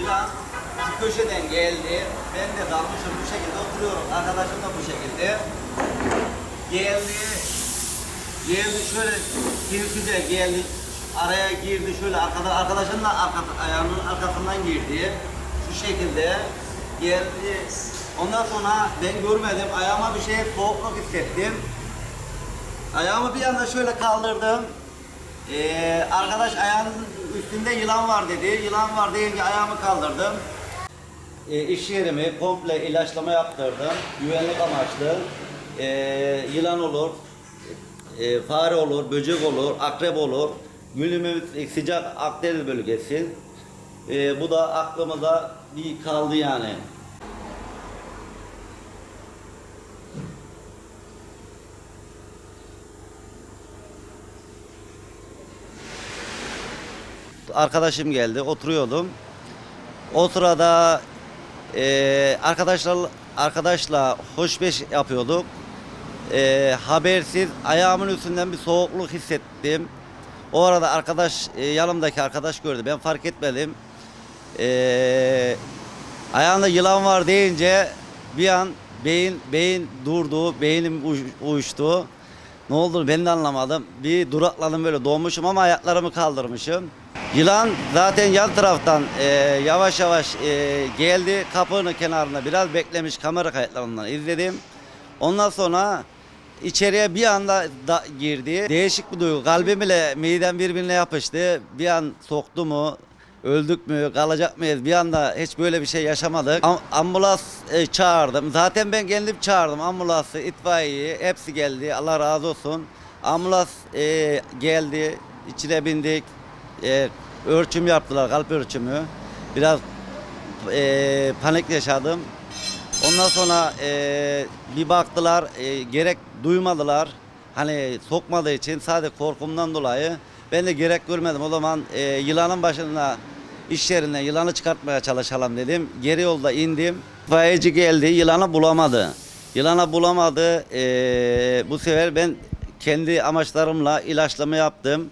Yılan şu köşeden geldi. Ben de dalmışım bu şekilde oturuyorum. Arkadaşım da bu şekilde. Geldi. Geldi şöyle kirpice geldi. Araya girdi şöyle arkada arkadaşın da arka, ayağının arkasından girdi. Şu şekilde geldi. Ondan sonra ben görmedim. Ayağıma bir şey soğukluk hissettim. Ayağımı bir anda şöyle kaldırdım. Ee, arkadaş ayağının üstünde yılan var dedi. Yılan var deyince ayağımı kaldırdım. Ee, iş yerimi komple ilaçlama yaptırdım. Güvenlik amaçlı. Ee, yılan olur, e, fare olur, böcek olur, akrep olur. Günümüz sıcak Akdeniz bölgesi. Ee, bu da aklımıza bir kaldı yani. Arkadaşım geldi, oturuyordum. O sırada e, arkadaşlar arkadaşla hoşbeş yapıyorduk. E, habersiz ayağımın üstünden bir soğukluk hissettim. O arada arkadaş e, yanımdaki arkadaş gördü. Ben fark etmedim. E, ayağında yılan var deyince bir an beyin beyin durdu, beynim uş- uyuştu. Ne oldu ben de anlamadım. Bir durakladım böyle doğmuşum ama ayaklarımı kaldırmışım. Yılan zaten yan taraftan e, yavaş yavaş e, geldi kapının kenarında biraz beklemiş kamera kayıtlarından izledim. Ondan sonra içeriye bir anda da girdi. Değişik bir duygu. Kalbim ile midem birbirine yapıştı. Bir an soktu mu? Öldük mü? Kalacak mıyız? Bir anda hiç böyle bir şey yaşamadık. Am- ambulans e, çağırdım. Zaten ben kendim çağırdım. Ambulansı, itfaiyeyi hepsi geldi. Allah razı olsun. Ambulans e, geldi. İçine bindik. E, ölçüm yaptılar, kalp ölçümü. Biraz e, panik yaşadım. Ondan sonra e, bir baktılar, e, gerek duymadılar. Hani sokmadığı için sadece korkumdan dolayı ben de gerek görmedim. O zaman e, yılanın başına iş yerinden yılanı çıkartmaya çalışalım dedim. Geri yolda indim. İtfaiyeci geldi, yılanı bulamadı. Yılanı bulamadı. E, bu sefer ben kendi amaçlarımla ilaçlama yaptım.